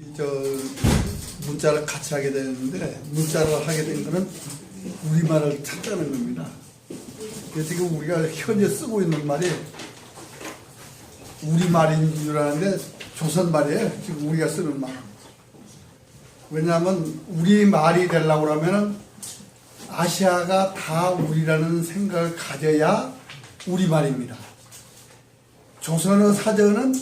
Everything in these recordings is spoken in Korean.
이저 문자를 같이 하게 되는데 문자를 하게 된 거는 우리말을 찾자는 겁니다. 지금 우리가 현재 쓰고 있는 말이 우리말인 줄 아는데 조선말이에요. 지금 우리가 쓰는 말. 왜냐하면 우리말이 되려고 그러면은 아시아가 다 우리라는 생각을 가져야 우리말입니다. 조선어 사전은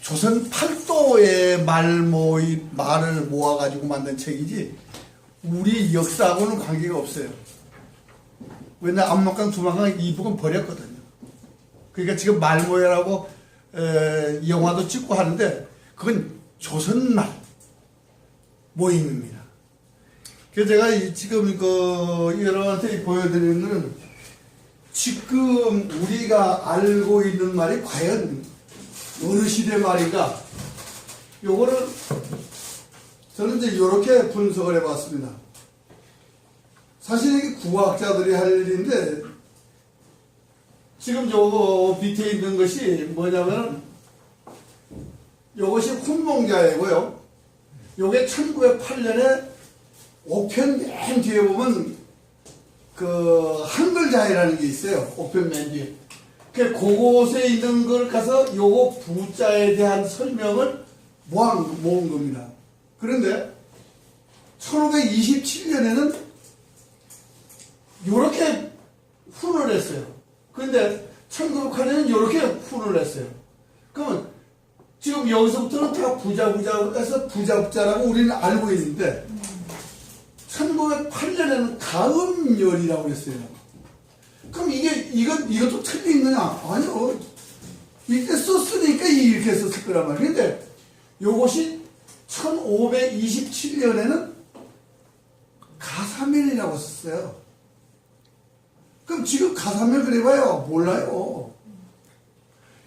조선 팔도의 말 모이 말을 모아가지고 만든 책이지 우리 역사하고는 관계가 없어요. 왜냐 앞막강 두막강 이 부분 버렸거든요. 그러니까 지금 말모야라고 에, 영화도 찍고 하는데 그건 조선말 모임입니다. 그래서 제가 이- 지금 그 여러분한테 보여드리는 지금 우리가 알고 있는 말이 과연 어느 시대 말인가? 요거를 저는 이제 이렇게 분석을 해봤습니다. 사실 이게 국어학자들이 할 일인데 지금 요거 밑에 있는 것이 뭐냐면 요것이 훈몽자이고요. 요게 1908년에 5편 맨 뒤에 보면 그 한글자이라는 게 있어요. 5편 맨 뒤에. 그 그곳에 있는 걸 가서 요거 부자에 대한 설명을 모은, 모은 겁니다. 그런데 1527년에는 요렇게 훈을 했어요. 그런데 1908년은 요렇게 훈을 했어요. 그러면 지금 여기서부터는 다 부자 부자 해서 부자 부자라고 우리는 알고 있는데 1908년에는 가음열이라고 했어요. 그럼 이게 이것 이것도 틀린 거냐? 아니요. 이때 썼으니까 이렇게 썼을 거란 말이에요. 근데 요것이 1527년에는 가사멜이라고 썼어요. 그럼 지금 가사멜 그래봐요. 몰라요.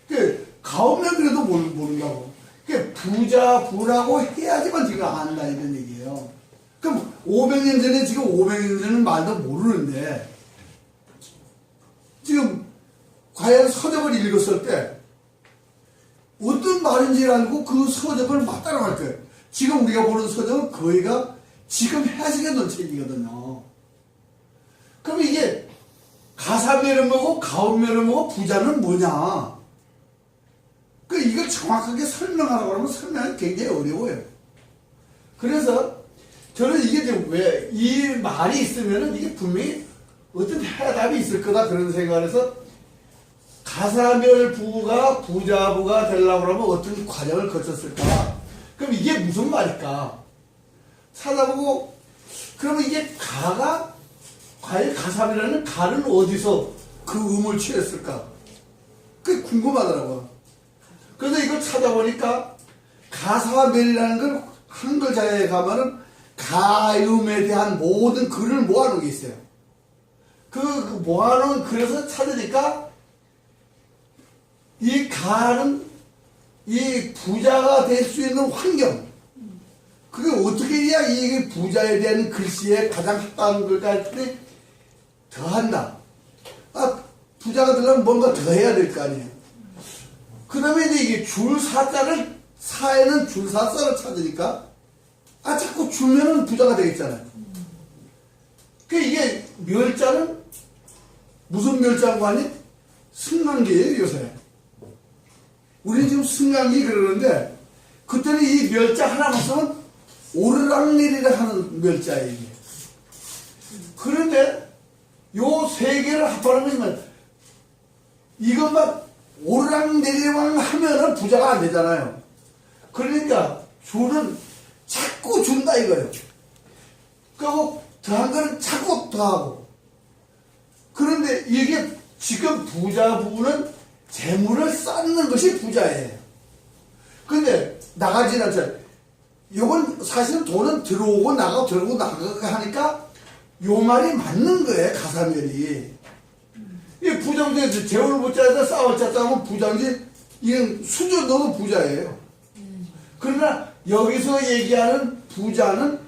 그 가오멜 그래도 모른다고. 그 부자 부라고 해야지만 지금 안다 이런 얘기예요. 그럼 500년 전에 지금 500년 전은 말도 모르는데 지금 과연 서적을 읽었을 때 어떤 말인지 알고 그 서적을 맞따라 갈 거예요. 지금 우리가 보는 서적은 거의가 지금 해석해 놓은 책이거든요. 그럼 이게 가사멸은 뭐고 가운멸은 뭐고 부자는 뭐냐? 그 이걸 정확하게 설명하라고 하면 설명이 굉장히 어려워요. 그래서 저는 이게 왜 이 말이 있으면은 이게 분명히 어떤 해답이 있을 거다 그런 생각을 해서 가사멸 부가 부자부가 되려고 하면 어떤 과정을 거쳤을까? 그럼 이게 무슨 말일까? 찾아보고 그러면 이게 가가 과연 가사멸이라는 가는 어디서 그 음을 취했을까? 그게 궁금하더라고. 그래서 이걸 찾아보니까 가사와 멸이라는 걸 한글자에 가면은 가음에 대한 모든 글을 모아놓은 게 있어요. 그, 그 모아놓은 글에서 찾으니까 이 가는 이 부자가 될 수 있는 환경 그게 어떻게 해야 이 부자에 대한 글씨에 가장 합당한 걸까 더한다. 아 부자가 되려면 뭔가 더 해야 될 거 아니에요. 그 다음에 이게 줄 사자를 사에는 줄 사자를 찾으니까 아 자꾸 주면은 부자가 되겠잖아요. 그 이게 멸자는 무슨 멸자고 하니? 승강기예요 요새. 우리는 지금 승강기 그러는데 그때는 이 멸자 쓰면 오르락내리락 하는 멸자예요. 그런데 요 세 개를 합하는 거지만 이것만 오르락내리락 하면은 부자가 안 되잖아요. 그러니까 주는 자꾸 준다 이거예요. 그리고 더한 거는 자꾸 더하고. 그런데 이게 지금 부자 부는 재물을 쌓는 것이 부자예요. 근데 나가지는 않잖아요. 이건 사실은 돈은 들어오고 나가고 들어오고 나가고 하니까 요 말이 맞는 거예요, 가사멸이. 이 부장제 재물 부자에다 싸울 자자면 부장지 이건 수저 넣어도 부자예요. 그러나 여기서 얘기하는 부자는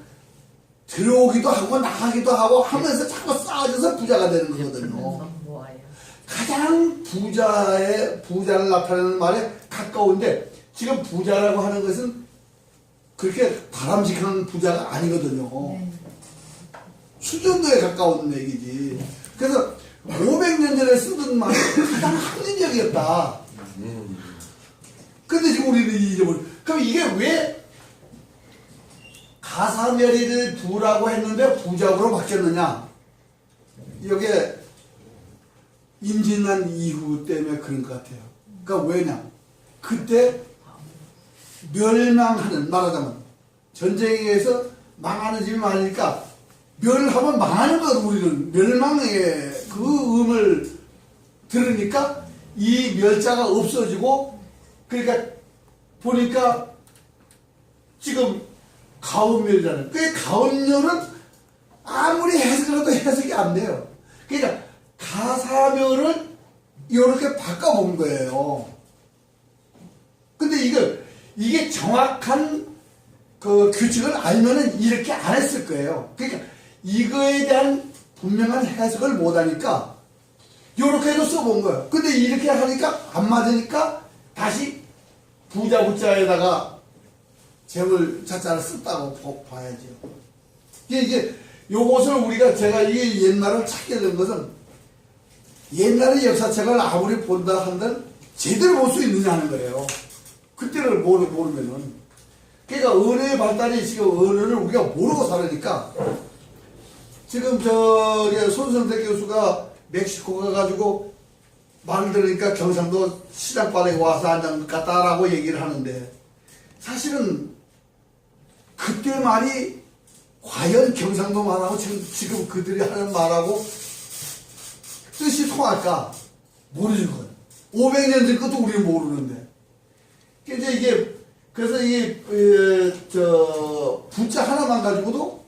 들어오기도 하고 나가기도 하고 하면서 자꾸 쌓아져서 부자가 되는 거거든요. 가장 부자의 부자를 나타내는 말에 가까운데 지금 부자라고 하는 것은 그렇게 바람직한 부자가 아니거든요. 네. 수준도에 가까운 얘기지. 그래서 500년 전에 쓰던 말이 가장 합리적이었다. 근데 지금 우리는 잊어버려. 그럼 이게 왜 가사멸의를 부라고 했는데 부작으로 바뀌었느냐? 이게 임진난 이후 때문에 그런 것 같아요. 그러니까 왜냐? 그때 멸망하는 말하자면 전쟁에서 망하는 집이 많으니까 멸하면 망하는 것 우리는 멸망의 그 음을 들으니까 이 멸자가 없어지고 그러니까 보니까 지금 가운멸자는 그 가운멸은 아무리 해석을 해도 해석이 안 돼요. 그러니까 가사멸을 이렇게 바꿔본 거예요. 근데 이거 이게 정확한 그 규칙을 알면은 이렇게 안 했을 거예요. 그러니까 이거에 대한 분명한 해석을 못 하니까 요렇게 해도 써본 거예요. 근데 이렇게 하니까 안 맞으니까 다시 부자 부자에다가 재물 자자를 썼다고 보- 봐야죠. 이게, 이게 요것을 우리가 제가 이게 옛날을 찾게 된 것은 옛날의 역사책을 아무리 본다 한들 제대로 볼 수 있느냐 하는 거예요. 그때를 모르, 모르면은. 그러니까 언어의 발달이 지금 언어를 우리가 모르고 살으니까 지금 저기 손성태 교수가 멕시코 가가지고 말을 들으니까 경상도 시장바닥에 와서 앉은 것 같다라고 얘기를 하는데 사실은 그때 말이 과연 경상도 말하고 지금, 지금 그들이 하는 말하고 뜻이 통할까? 모르는 거예요. 500년 전 것도 우리는 모르는데. 이제 이게, 그래서 이게, 에, 저, 부자 하나만 가지고도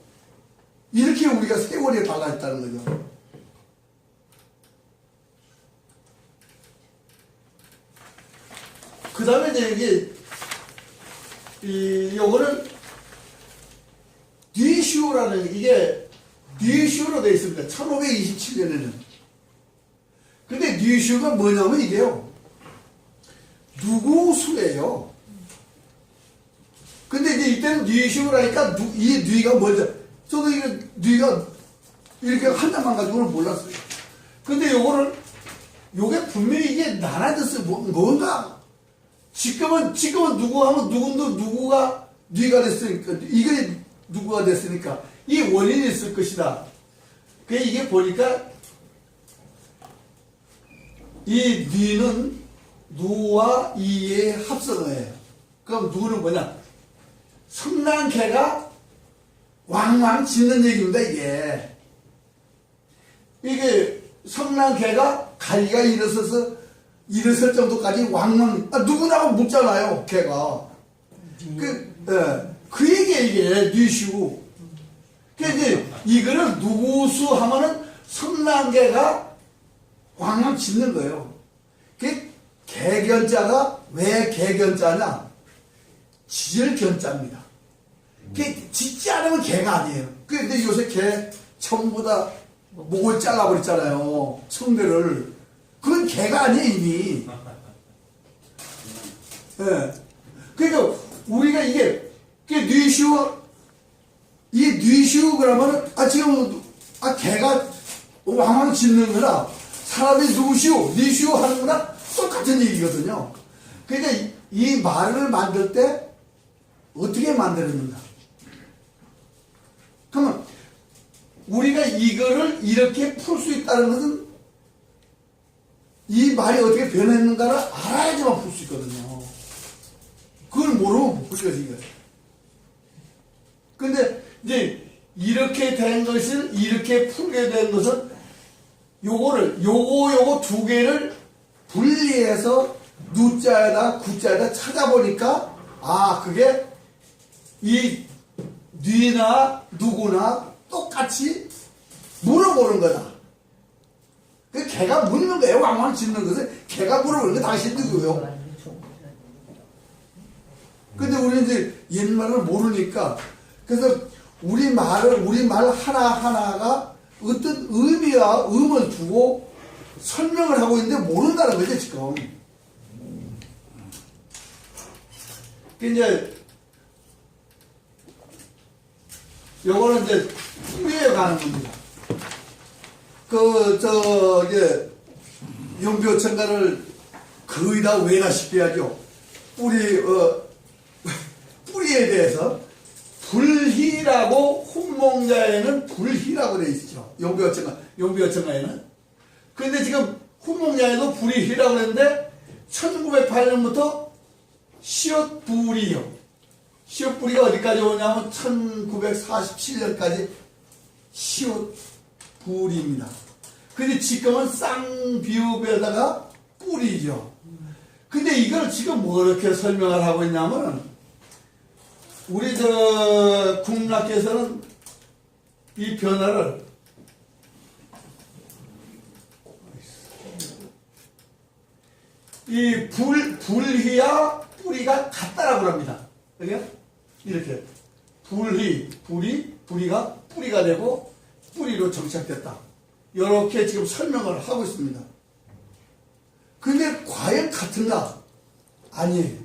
이렇게 우리가 세월이 달라졌다는 거죠. 그 다음에 이제 이게, 이, 요거는 뒤슈라는 이게 뒤슈로 되어 있습니다. 1527년에는. 뒤슈가 뭐냐면 이게요. 누구 수예요. 근데 이제 이때는 뒤슈라니까 누, 이 뒤가 먼저. 저도 이게 뒤가 이렇게 한 장만 가지고는 몰랐어요. 근데 요거를 요게 분명히 이게 나눠졌어요. 뭐, 뭔가 지금은 지금은 누구 하면 누군도 누구가 뉘가 됐으니까 이게 누구가 됐으니까 이 원인이 있을 것이다. 그 이게 보니까 이 뉘는 누와 이의 합성어예요. 그럼 누는 뭐냐? 성난개가 왕왕 짖는 얘기입니다. 이게 이게 성난개가 가리가 일어서서 일어설 정도까지 왕왕 아, 누구나가 묻잖아요. 개가 그, 예, 그 얘기야 이게 뉘시고 그 이제 이거를 누구수 하면은 성난개가 왕왕 짖는 거예요. 그 개견자가 왜 개견자냐? 지혈견자입니다. 그 짖지 않으면 개가 아니에요. 근데 요새 개 전부 다 목을 잘라버렸잖아요. 성대를. 그건 개가 아니에요 이미. 예. 그러니까 우리가 이게 그 뉘슈 이 뉘슈 그러면은 아 지금 아 개가 왕왕 짖는 거나 사람이 누구시오 뉘슈 하는 거나 똑같은 얘기거든요. 그러니까 이, 이 말을 만들 때 어떻게 만들었는가? 그러면 우리가 이거를 이렇게 풀 수 있다는 것은 이 말이 어떻게 변했는가를 알아야지만 풀 수 있거든요. 그걸 모르면 못 풀죠, 이거. 근데 이제 이렇게 된 것을 이렇게 풀게 된 것은 요거를 요거 요거 두 개를 분리해서 누자에다 구자에다 찾아보니까 아 그게 이 뉘나 누구나 똑같이 물어보는 거다. 그 개가 묻는 거예요. 왕왕 짖는 것은 개가 물어보는 거 당신 누구요? 근데 우리는 이제 옛말을 모르니까 그래서 우리 말을 우리 말 하나 하나가 어떤 의미와 음을 두고 설명을 하고 있는데 모른다는 거죠 지금. 그 이제 요거는 이제 뿌리에 가는 겁니다. 그, 저, 이게, 용비어천가를 거의 다 외다시피 하죠. 뿌리, 어, 뿌리에 대해서 불희라고 훈몽자에는 불희라고 돼 있죠. 용비어천가, 용비어천가에는. 근데 지금 훈몽자에도 불희라고 했는데 1908년부터 시옷불이요. 시옷불이가 어디까지 오냐면 1947년까지 시옷불입니다. 근데 지금은 쌍비읍에다가 뿔이죠. 근데 이걸 지금 뭐 이렇게 설명을 하고 있냐면 우리 저 국락께서는 이 변화를 이 불, 불희와 뿌리가 같다라고 합니다. 그죠? 이렇게. 불희, 불이, 불이가 뿌리가 되고 뿌리로 정착됐다. 이렇게 지금 설명을 하고 있습니다. 근데 과연 같은가? 아니에요.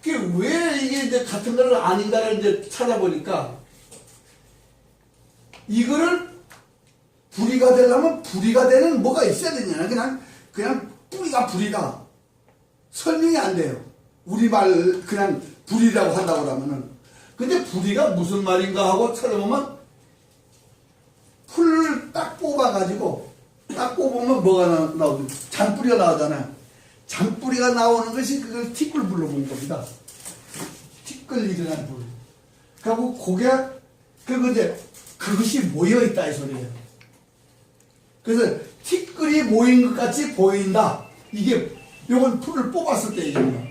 그게 왜 이게 이제 같은가를 아닌가를 이제 찾아보니까 이거를 불이가 되려면 불이가 되는 뭐가 있어야 되냐. 그냥, 그냥 뿌리가 불이다. 설명이 안 돼요. 우리말 그냥 불이라고 한다고 그러면은. 근데 불이가 무슨 말인가 하고 찾아보면 풀을 딱 뽑아가지고 딱 뽑으면 뭐가 나, 나오죠? 잔뿌리가 나오잖아요. 잔뿌리가 나오는 것이 그걸 티끌 불러본 겁니다. 티끌 일어난 불. 그리고 고개, 그리고 이제 그것이 모여 있다 이 소리예요. 그래서 티끌이 모인 것 같이 보인다. 이게 요건 풀을 뽑았을 때 얘기입니다.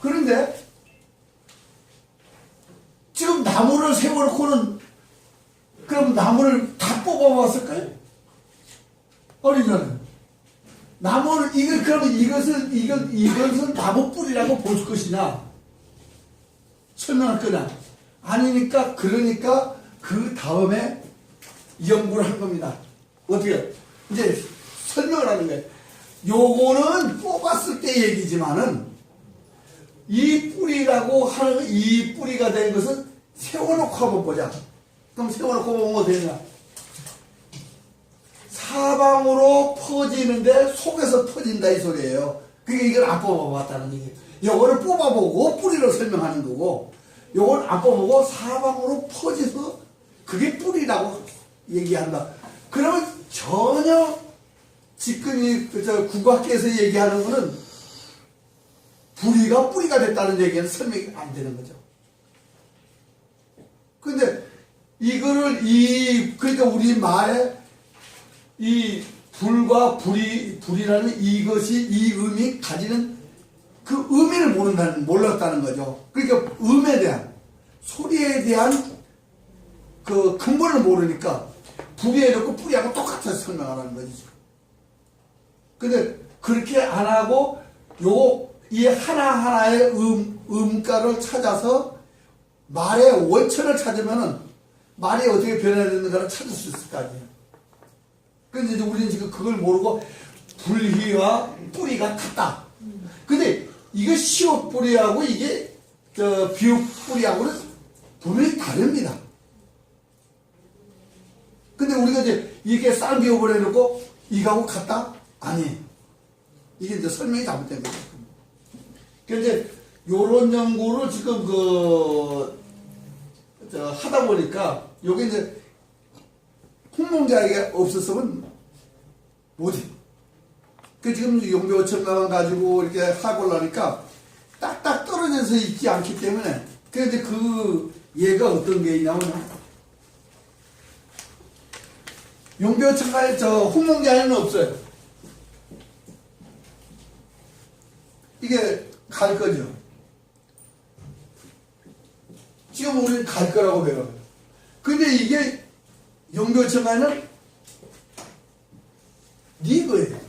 그런데 지금 나무를 세워놓고는 그럼 나무를 다 뽑아봤을까요? 어리잖아요. 나무를 이걸 그러면 이것을 이것 이것은 나무 뿌리라고 볼 것이냐 설명할 거냐 아니니까 그러니까 그 다음에 연구를 한 겁니다. 어떻게 이제 설명을 하는 거예요. 요거는 뽑았을 때 얘기지만은 이 뿌리라고 하는 이 뿌리가 된 것은 세워놓고 한번 보자. 그럼 세워놓고 보면 뭐 되냐? 사방으로 퍼지는데 속에서 터진다 이 소리예요. 그게 이걸 안 뽑아봤다는 얘기. 요거를 뽑아보고 뿌리로 설명하는 거고, 요걸 안 뽑아보고 사방으로 퍼져서 그게 뿌리라고 얘기한다. 그러면 전혀 지금 이저 국악계에서 얘기하는 거는 뿌리가 뿌리가 됐다는 얘기는 설명이 안 되는 거죠. 근데 이거를 이 그러니까 우리 말에 이 불과 불이 불이라는 이것이 이 음이 가지는 그 의미를 모른다는 몰랐다는 거죠. 그러니까 음에 대한 소리에 대한 그 근본을 모르니까 불이 해놓고 뿌리하고 똑같아서 설명하라는 거지. 근데 그렇게 안 하고 요 이 하나하나의 음, 음가를 찾아서 말의 원천을 찾으면은 말이 어떻게 변화되는가를 찾을 수 있을 거 아니에요. 근데 이제 우리는 지금 그걸 모르고 불희와 뿌리가 같다. 근데 이거 시옷 뿌리하고 이게 저 비옥 뿌리하고는 분명히 다릅니다. 근데 우리가 이제 이렇게 쌍비옥을 해놓고 이거하고 같다? 아니. 이게 이제 설명이 잘못된 거죠. 이제 요런 연구를 지금 그, 저, 하다 보니까 요게 이제 홍몽자에게 없었으면 못해. 그 지금 용병 천가만 가지고 이렇게 하고 나니까 딱딱 떨어져서 있지 않기 때문에 그 이제 그 얘가 어떤 게 있냐면 용병 천가에 저 홍몽자에는 없어요. 이게 갈 거죠. 지금 우리는 갈 거라고 배워요. 근데 이게 용교청에는 니거예요.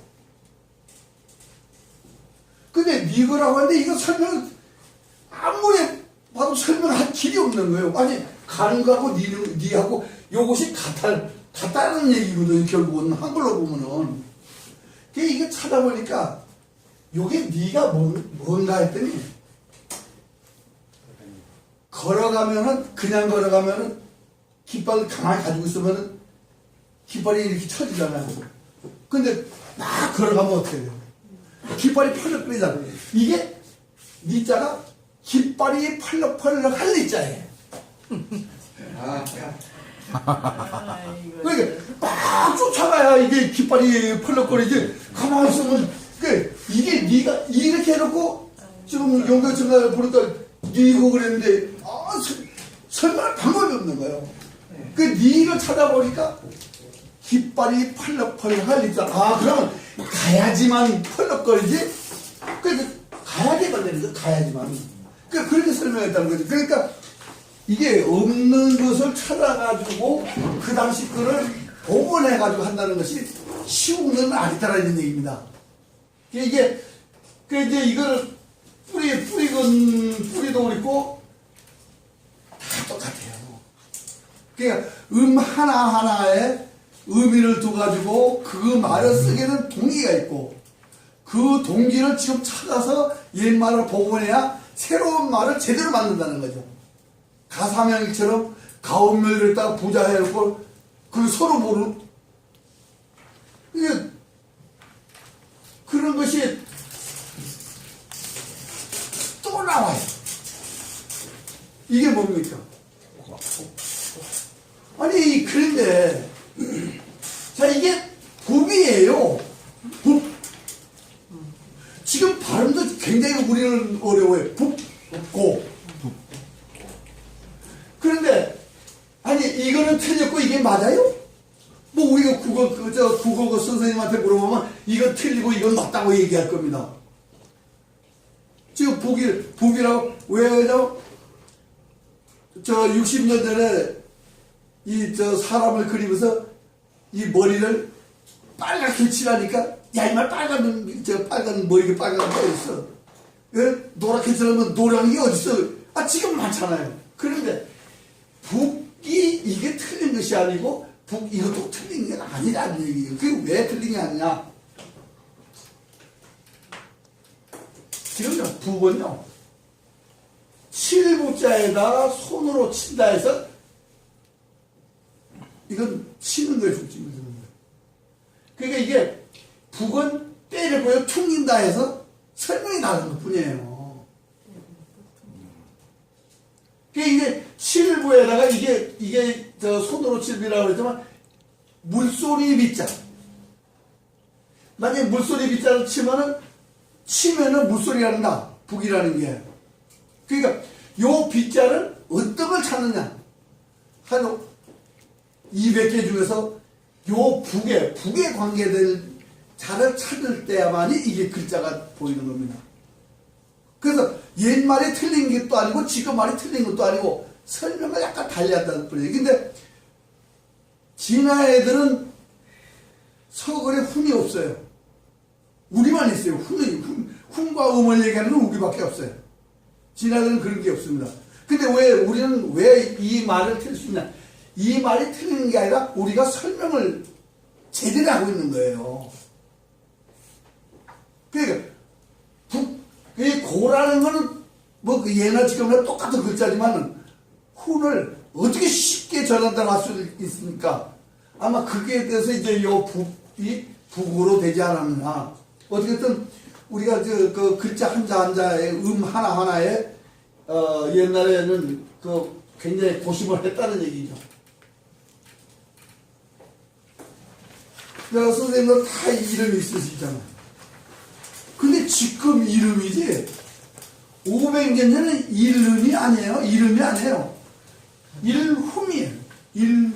근데 니거라고 하는데 이거 설명 아무리 봐도 설명할 길이 없는 거예요. 아니 가는 거하고 니하고 요것이 같아 같다는 얘기거든요. 결국은 한글로 보면은. 그게 이게 찾아보니까 니가 뭔, 뭔가 했더니 걸어가면은 그냥 걸어가면은 깃발을 가만히 가지고 있으면은 깃발이 이렇게 쳐지잖아요. 근데 막 걸어가면 어떻게 돼요? 깃발이 펄럭거리잖아요. 이게 니 자가 깃발이 펄럭펄럭 할 니자예요. 아. 그러니까 막 쫓아가야 이게 깃발이 펄럭거리지. 가만히 있으면 그 이게 네가 이렇게 해놓고 지금 연결청을 보니까 네고 그랬는데 아 서- 설명할 방법이 없는 거예요. 그 네가 찾아보니까 깃발이 펄럭펄럭 할리자. 아 그러면 가야지만 펄럭거리지. 그래서 가야지 걸리는 거 가야지만. 그 그렇게 설명했다는 거죠. 그러니까 이게 없는 것을 찾아가지고 그 당시 거를 복원해가지고 한다는 것이 쉬운 건 아니다라는 얘기입니다. 이게 그 이제 이걸 뿌리 뿌리건 뿌리도 그렇고 다 똑같아요. 그러니까 음 하나 하나에 의미를 두 가지고 그 말을 쓰기에는 동기가 있고 그 동기를 지금 찾아서 옛말을 복원해야 새로운 말을 제대로 만든다는 거죠. 가사명일처럼 가운멸을 딱 부자 해놓고 그 서로 모르는 이게 그런 것이 또 나와요. 이게 뭡니까? 아니 그런데 자 이게 법이에요. 법. 지금 발음도 굉장히 우리는 어려워요. 법, 고. 그런데 아니 이거는 틀렸고 이게 맞아요? 뭐 우리가 국어 그저 국어 그 선생님한테 물어보면 이거 틀리고 이건 맞다고 얘기할 겁니다. 지금 북이 북이라고 왜요? 저 60년 전에 이 저 사람을 그리면서 이 머리를 빨갛게 칠하니까 야 이 말 빨간 저 빨간 머리가 빨간 거 있어. 예? 노랗게 칠하면 노란 게 어딨어? 아 지금 많잖아요. 그런데 북이 이게 틀린 것이 아니고 북 이것도 틀린 게 아니라는 얘기예요. 그게 왜 틀린 게 아니냐? 지금요 북은요 칠부자에다가 손으로 친다 해서 이건 치는 거예요 북집을 드는 거예요. 그러니까 이게 북은 때를 보여 퉁긴다 해서 설명이 다른 것 뿐이에요. 그게 이게 칠부에다가 이게 이게 저 손으로 칠비라고 그랬지만 물소리 빗자. 만약에 물소리 빗자를 치면은 치면은 물소리가 난다. 북이라는 게. 그러니까 요 빗자를 어떤 걸 찾느냐. 한 200개 중에서 요 북에 북에 관계될 자를 찾을 때야만이 이게 글자가 보이는 겁니다. 그래서 옛 말이 틀린 것도 아니고 지금 말이 틀린 것도 아니고 설명을 약간 달리 한다는 뿐이에요. 근데 진화 애들은 서글에 훈이 없어요. 우리만 있어요. 훈이 훈, 훈과 음을 얘기하는 건 우리밖에 없어요. 진화들은 그런 게 없습니다. 근데 왜 우리는 왜 이 말을 틀 수 있냐? 이 말이 틀리는 게 아니라 우리가 설명을 제대로 하고 있는 거예요. 그러니까 북, 이 고라는 거는 뭐그 예나 지금이나 똑같은 글자지만은 훈을 어떻게 쉽게 전한다고 할 수 있습니까? 아마 그게 대해서 이제 요 북이 북으로 되지 않았나. 어떻게든 우리가 그, 그 글자 한자 한자의 음 하나 하나에 어, 옛날에는 그 굉장히 고심을 했다는 얘기죠. 야, 선생님들 다 이름이 있으시잖아. 근데 지금 이름이지, 500년 전에 이름이 아니에요. 이름이 아니에요. 일훔이에요. 일훔.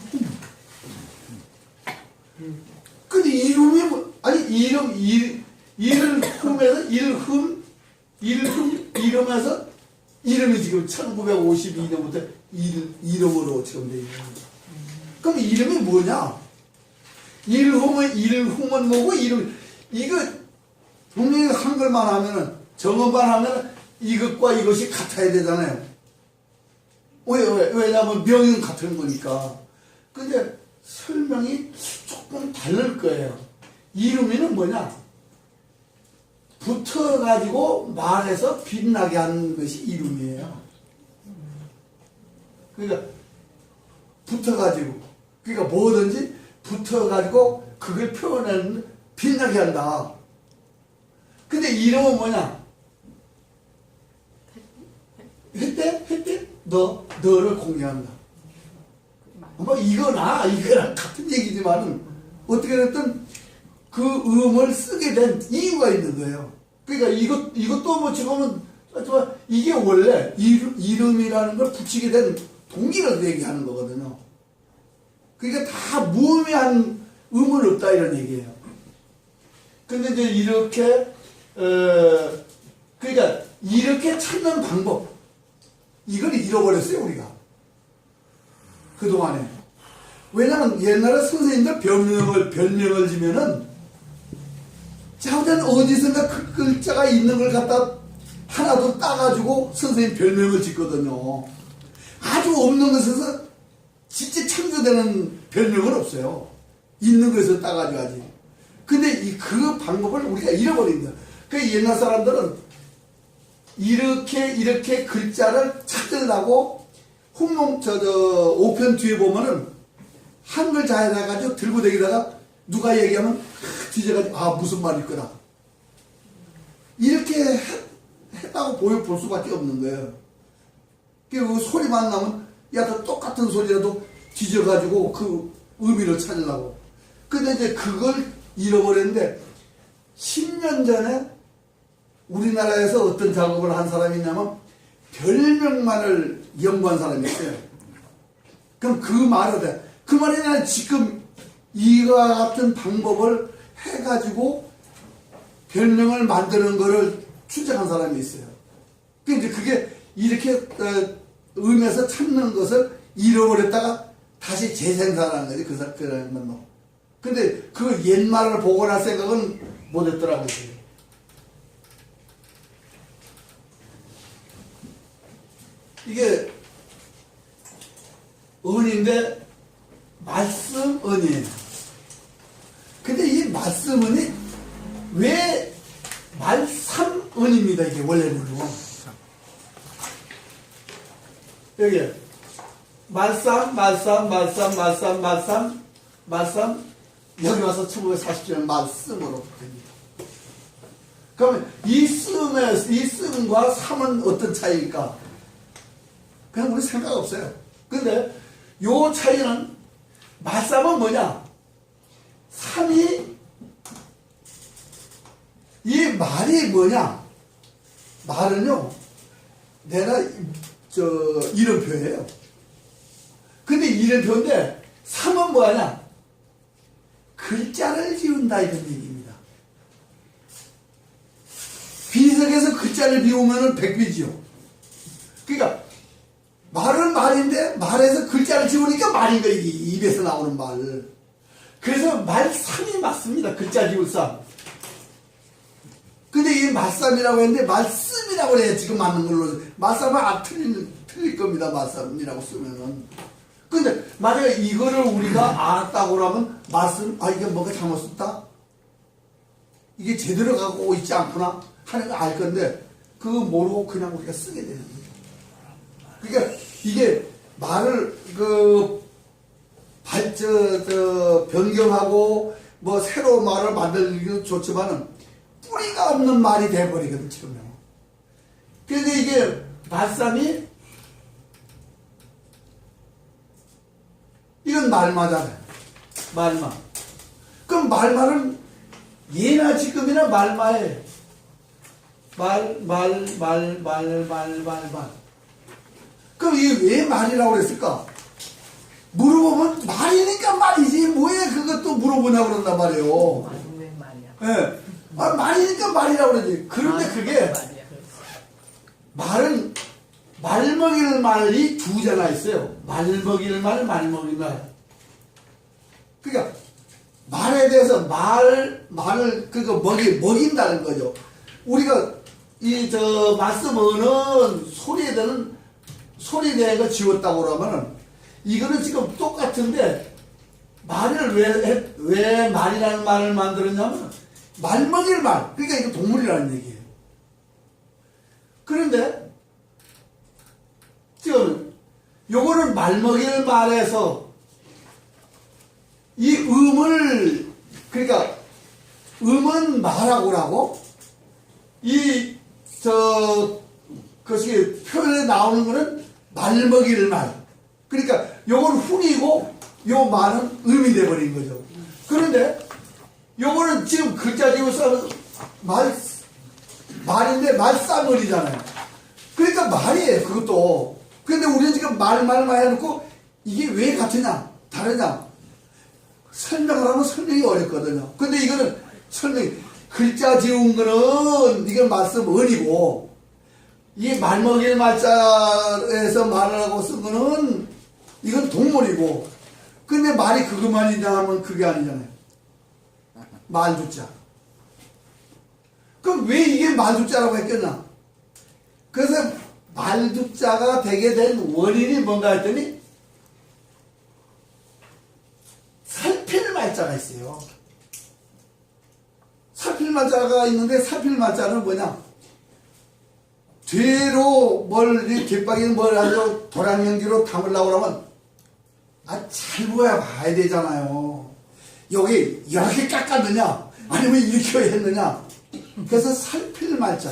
근데 이름이 뭐, 아니, 이름, 일, 일훔에서 일흠, 일흠, 이름에서 이름이 지금 1952년부터 일, 이름으로 지금 돼 있는 거죠. 그럼 이름이 뭐냐? 일훔은 일훔은 뭐고 이름 이거 분명히 한글만 하면은 정어만 하면 이것과 이것이 같아야 되잖아요. 왜, 왜? 왜냐하면 명은 같은 거니까. 근데 설명이 조금 다를 거예요. 이름이는 뭐냐? 붙어가지고 말해서 빛나게 하는 것이 이름이에요. 그러니까 붙어가지고 그러니까 뭐든지 붙어가지고 그걸 표현하는 빛나게 한다. 근데 이름은 뭐냐? 했대? 했대? 너, 너를 공개한다. 뭐 이거나 이거랑 같은 얘기지만은 어떻게 됐든 그 음을 쓰게 된 이유가 있는 거예요. 그러니까 이것 이것도 뭐 지금은 이게 원래 이름, 이름이라는 걸 붙이게 된 동기를 얘기하는 거거든요. 그러니까 다 무의미한 음은 없다 이런 얘기예요. 근데 이제 이렇게 어 그러니까 이렇게 찾는 방법 이걸 잃어버렸어요 우리가 그동안에 왜냐면 옛날에 선생님들 별명을 별명을 지면은 자우전 어디선가 그 글자가 있는 걸 갖다 하나도 따가지고 선생님 별명을 짓거든요. 아주 없는 것에서 진짜 창조되는 별명은 없어요. 있는 것에서 따가지고 하지. 근데 이 그 방법을 우리가 잃어버린 거야 그 옛날 사람들은 이렇게 이렇게 글자를 찾으려고 홍몽 저, 저 오편 뒤에 보면은 한 글 자 에다 가지고 들고 다니다가 누가 얘기하면 뒤져가지고 아 무슨 말일 거다 이렇게 했, 했다고 보여 볼 수밖에 없는 거예요. 그 소리만 나면 야또 똑같은 소리라도 뒤져가지고 그 의미를 찾으려고. 근데 이제 그걸 잃어버렸는데 10년 전에 우리나라에서 어떤 작업을 한 사람이 있냐면 별명만을 연구한 사람이 있어요. 그럼 그 말을 해. 그 말이 나 지금 이와 같은 방법을 해가지고 별명을 만드는 거를 추적한 사람이 있어요. 근데 그게 이렇게 어, 의미에서 찾는 것을 잃어버렸다가 다시 재생산하는 거지 그 사- 그런 건 뭐. 근데 그 옛말을 보고 날 생각은 못했더라고요. 이게 은인데 말씀 은이에요. 근데 이 말씀 은이 왜 말삼 은입니다. 이게 원래는요. 여기 말삼 말삼 말삼 말삼 말삼 말삼 여기 와서 1940년에 말씀으로 됩니다. 그러면 이 씀의 이 씀과 삼은 어떤 차이일까? 그냥 우리 생각 없어요. 근데 요 차이는 말삼은 뭐냐? 삼이 이 말이 뭐냐? 말은요, 내가 저 이름표예요. 근데 이름표인데 삼은 뭐하냐? 글자를 지운다 이런 얘기입니다. 비석에서 글자를 비우면은 백비지요. 그러니까 말은 말인데 말에서 글자를 지우니까 말인 거야 입에서 나오는 말. 그래서 말삼이 맞습니다. 글자 지울 쌈. 근데 이 말쌈이라고 했는데 말씀이라고 해야 지금 맞는 걸로 말쌈은 안 틀릴, 틀릴 겁니다. 말쌈이라고 쓰면은. 근데 만약에 이거를 우리가 알았다고 그러면 말씀 아 이게 뭐가 잘못 썼다? 이게 제대로 가고 있지 않구나 하는 거알 건데 그거 모르고 그냥 우리가 쓰게 되는 거예요. 그러니까 이게 말을 그 발, 저, 저, 변경하고 뭐 새로운 말을 만들기도 좋지만은 뿌리가 없는 말이 돼버리거든, 지금요. 그런데 이게 말씀이 이건 말마잖아요. 말마. 그럼 말말은 예나 지금이나 말마에 말, 말, 말, 말, 말, 말, 말. 그럼 이게 왜 말이라고 그랬을까? 물어보면 말이니까 말이지. 뭐에 그것도 물어보냐고 그런단 말이에요. 왜 말이야? 예. 아, 말이니까 말이라고 그러지. 그런데 말, 그게 말이야. 말은 말 먹일 말이 두 개나 있어요. 말 먹일 말, 말 먹일 말. 그러니까 말에 대해서 말 말을 그거 먹이 먹인다는 거죠. 우리가 이 저 말씀은 소리에 대한 소리에 대한 거 지웠다고 그러면은 이거는 지금 똑같은데 말을 왜, 해- 왜 말이라는 말을 만들었냐면 말 먹일 말. 그러니까 이거 동물이라는 얘기예요. 그런데 지금 요거는 말먹이를 말해서 이 음을 그러니까 음은 말하고라고 이 저 그것이 표현에 나오는 거는 말먹이를 말 그러니까 요건 훈이고 요 말은 음이 돼버린 거죠. 그런데 요거는 지금 글자 지고 써말 말인데 말싸머리잖아요. 그러니까 말이에요 그것도. 근데 우리는 지금 말말말 해놓고 이게 왜 같으냐? 다르냐? 설명을 하면 설명이 어렵거든요. 근데 이거는 설명이, 글자 지운 거는 이건 말씀 은이고, 이 말먹일 말자에서 말을 하고 쓴 거는 이건 동물이고, 근데 말이 그것만이냐 하면 그게 아니잖아요. 말두자. 그럼 왜 이게 말두자라고 했겠나? 그래서 말두자가 되게 된 원인이 뭔가 했더니 살필 말자가 있어요. 살필 말자가 있는데 살필 말자는 뭐냐? 뒤로 뭘, 이 뒷박이는 뭘 하죠? 도량연기로 담으려고 그러면, 아, 잘 보야 봐야 되잖아요. 여기 이렇게 깎았느냐? 아니면 이렇게 했느냐? 그래서 살필 말자.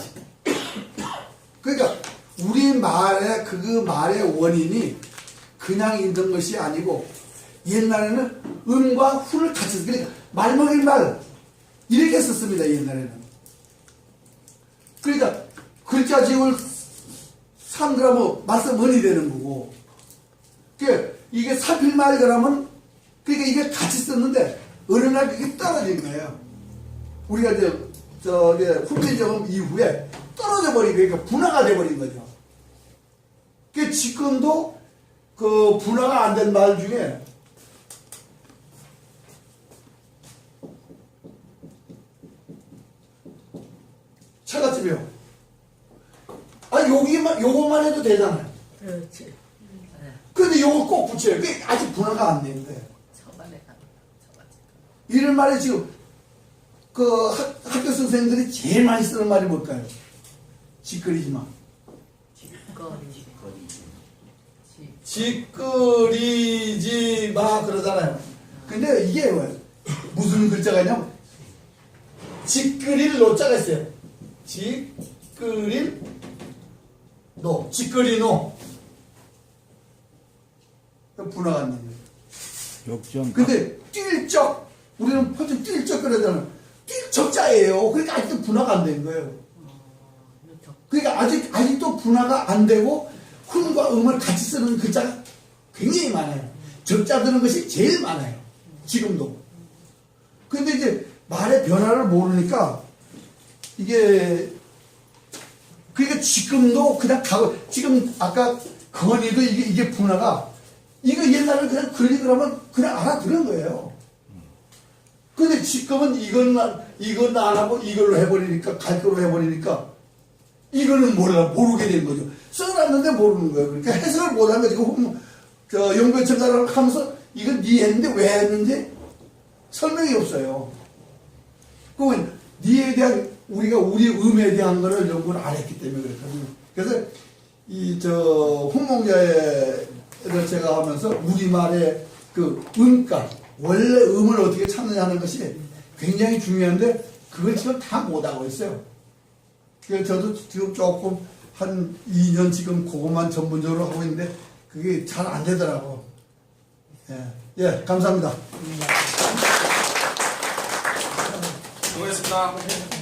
그러니까, 우리 말의, 그 말의 원인이 그냥 있는 것이 아니고, 옛날에는 음과 후를 같이 썼 그러니까 말먹일 말 이렇게 썼습니다 옛날에는 그러니까 글자 지을 사람들하고 말씀 은이 되는 거고 그 이게 사필 말 그러면 그러니까 이게 같이 썼는데 어느 날 그게 떨어진 거예요 우리가 이제 저기 훈민 정음 이후에 떨어져 버린 거예요 그러니까 분화가 돼 버린 거죠 그 지금도 그 분화가 안 된 말 중에 처갓집이요. 아, 여기만, 요것만 해도 되잖아요. 그렇지. 네. 근데 요거 꼭 붙여요. 그게 아직 분화가 안 되는데. 이런 말에 지금, 그 학, 학교 선생님들이 제일 많이 쓰는 말이 뭘까요? 짓거리지 마. 거리. 지. 짓거리지 마 그러잖아요. 근데 이게 왜 무슨 글자가 있냐면 짓거릴 노자가 있어요. 짓거릴 노, 짓거리 노. 분화가 안 됩니다. 역전 근데 뛸적 우리는 보통 뛸적 그러잖아요. 뛸적자예요. 그러니까 아직도 분화가 안 된 거예요. 그러니까 아직 아직도 분화가 안 되고 훈과 음을 같이 쓰는 글자가 굉장히 많아요. 적자 드는 것이 제일 많아요. 지금도. 근데 이제 말의 변화를 모르니까 이게 그러니까 지금도 그냥 가고 지금 아까 건이도 이게 이게 분화가 이거 옛날에 그냥 글리 그러면 그냥 알아들은 거예요. 근데 지금은 이건 안- 이건 안 하고 이걸로 해버리니까 갈 거로 해버리니까 이거는 몰라 모르게 된 거죠. 써놨는데 모르는 거예요. 그러니까 해석을 못한 거지. 그저 연구청가를 하면서 이건 네 했는데 왜 했는지 설명이 없어요. 그러면 니에 대한 우리가 우리 음에 대한 거를 연구를 안 했기 때문에 그렇거든요. 그래서 이 저 홍몽자 를 제가 하면서 우리말의 그 음가 원래 음을 어떻게 찾느냐 하는 것이 굉장히 중요한데 그걸 지금 다 못하고 있어요. 그래서 저도 지금 조금 한 2년 지금 그것만 전문적으로 하고 있는데 그게 잘 안 되더라고. 예, 예, 감사합니다. 수고했습니다.